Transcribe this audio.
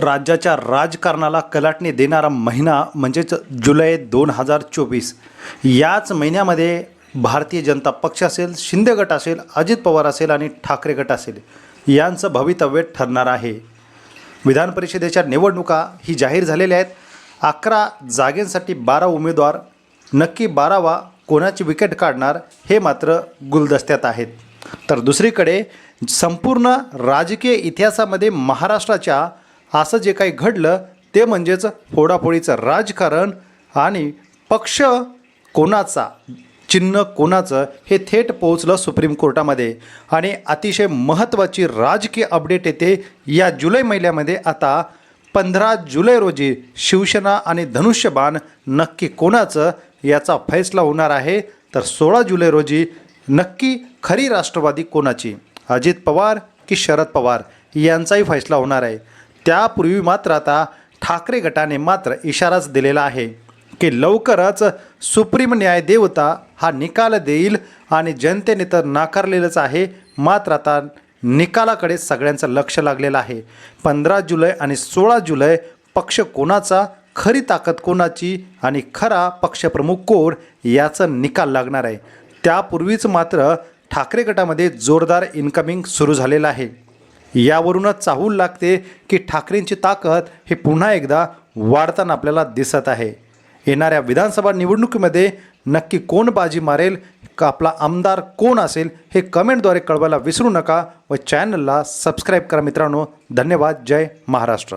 राज्याच्या राजकारणाला कलाटणी देणारा महिना म्हणजेच जुलै दोन हजार चोवीस. याच महिन्यामध्ये भारतीय जनता पक्ष असेल शिंदे गट असेल अजित पवार असेल आणि ठाकरे गट असेल. यांचं भवितव्य ठरणार आहे. विधान परिषदेच्या निवडणुका ही जाहीर झालेल्या आहेत. अकरा जागेंसाठी बारा उमेदवार नक्की बारावा कोणाची विकेट काढणार हे मात्र गुलदस्त्यात आहेत. तर दुसरीकडे संपूर्ण राजकीय इतिहासामध्ये महाराष्ट्राच्या असं जे काही घडलं ते म्हणजेच फोडाफोडीचं राजकारण आणि पक्ष कोणाचा चिन्ह कोणाचं हे थेट पोहोचलं सुप्रीम कोर्टामध्ये. आणि अतिशय महत्त्वाची राजकीय अपडेट येते या जुलै महिन्यामध्ये. आता पंधरा जुलै रोजी शिवसेना आणि धनुष्यबाण नक्की कोणाचं याचा फैसला होणार आहे? तर सोळा जुलै रोजी नक्की खरी राष्ट्रवादी कोणाची? अजित पवार की शरद पवार? यांचाही फैसला होणार आहे. त्यापूर्वी मात्र आता ठाकरे गटाने मात्र इशाराच दिलेला आहे की लवकरच सुप्रीम न्यायदेवता हा निकाल देईल आणि जनतेने तर नाकारलेलंच आहे मात्र आता निकालाकडे सगळ्यांचं लक्ष लागलेलं आहे. पंधरा जुलै आणि सोळा जुलै पक्ष कोणाचा खरी ताकद कोणाची आणि खरा पक्षप्रमुख कोण याचं निकाल लागणार आहे. त्यापूर्वीच मात्र ठाकरे गटामध्ये जोरदार इन्कमिंग सुरू झालेलं आहे. यावरूनच चाहूल लागते की ठाकरेंची ताकद हे पुन्हा एकदा वाढताना आपल्याला दिसत आहे. येणाऱ्या विधानसभा निवडणुकीमध्ये नक्की कोण बाजी मारेल का आपला आमदार कोण असेल हे कमेंटद्वारे कळवायला विसरू नका व चॅनलला सबस्क्राईब करा मित्रांनो. धन्यवाद. जय महाराष्ट्र.